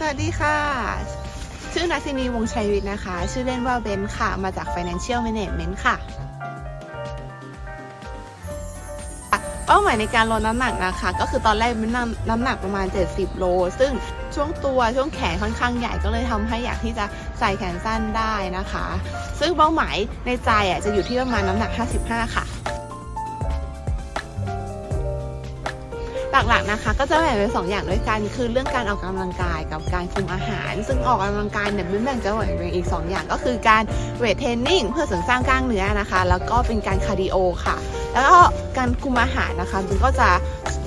สวัสดีค่ะ ชื่อนัสินีวงชัยวิทย์นะคะ ชื่อเล่นว่าเบนค่ะ มาจาก Financial Management ค่ะ เป้าหมายในการลดน้ำหนักนะคะ ก็คือตอนแรกเป็นน้ำน้ำหนักประมาณ 70 โล ซึ่งช่วงตัวช่วงแขนค่อนข้างใหญ่ก็เลยทำให้อยากที่จะใส่แขนสั้นได้นะคะ ซึ่งเป้าหมายในใจอะจะอยู่ที่ประมาณน้ำหนัก 55 ค่ะ หลักๆนะคะ ก็จะแบ่งเป็นสองอย่างด้วยกันคือเรื่องการออกกำลังกายกับการคุมอาหาร ซึ่งออกกำลังกายเนี่ยเป็นแบ่งจะแบ่งเป็นอีก 2 อย่างก็คือการเวทเทรนนิ่งเพื่อเสริมสร้างกล้ามเนื้อนะคะ แล้วก็เป็นการคาร์ดิโอค่ะ แล้วก็การคุมอาหารนะคะมันก็จะ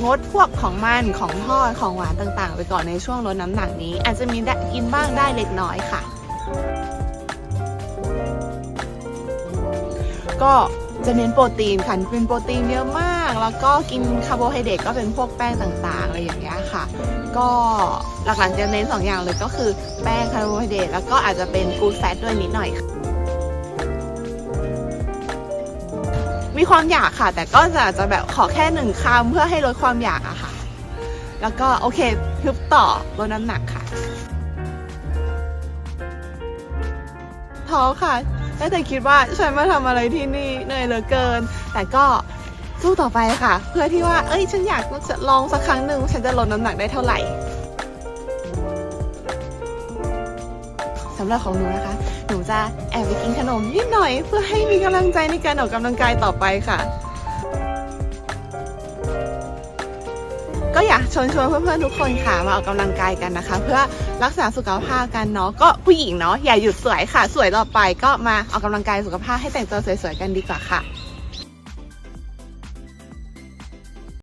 งดพวกของมันของทอดของหวานต่างๆ ไปก่อนในช่วงลดน้ำหนักนี้ อาจจะมีได้กินบ้างได้เล็กน้อยค่ะก็จะเน้นโปรตีนค่ะเป็นโปรตีนเยอะมาก แล้วก็กินคาร์โบไฮเดรตก็เป็นพวกแป้งต่างๆ อะไรอย่างเงี้ยค่ะ ก็หลักๆจะเน้นสองอย่างเลยก็คือแป้งคาร์โบไฮเดรตแล้วก็อาจจะเป็นกูดแฟตด้วยนิดหน่อยค่ะมีความอยากค่ะ แต่ก็จะอาจจะแบบขอแค่หนึ่งคำเพื่อให้ลดความอยากอะค่ะ แล้วก็โอเคฮึบต่อลดน้ำหนักค่ะท้อค่ะได้แต่คิดว่าฉันมาทำอะไรที่นี่เหนื่อยเหลือเกิน แต่ก็ สู้ต่อไปค่ะ เพื่อที่ว่า เอ้ย ฉันอยากจะลองสักครั้งหนึ่งว่าฉันจะลดน้ำหนักได้เท่าไหร่สำหรับของหนูนะคะ หนูจะแอบไปกินขนมนิดหน่อย เพื่อให้มีกำลังใจในการออกกำลังกายต่อไปค่ะ ก็อยากชวนชวนเพื่อนๆทุกคนค่ะมาออกกำลังกายกันนะคะ เพื่อรักษาสุขภาพกันเนาะก็ผู้หญิงเนาะอย่าหยุดสวยค่ะ สวยต่อไปก็มาออกกำลังกายสุขภาพให้แต่งตัวสวยๆกันดีกว่าค่ะ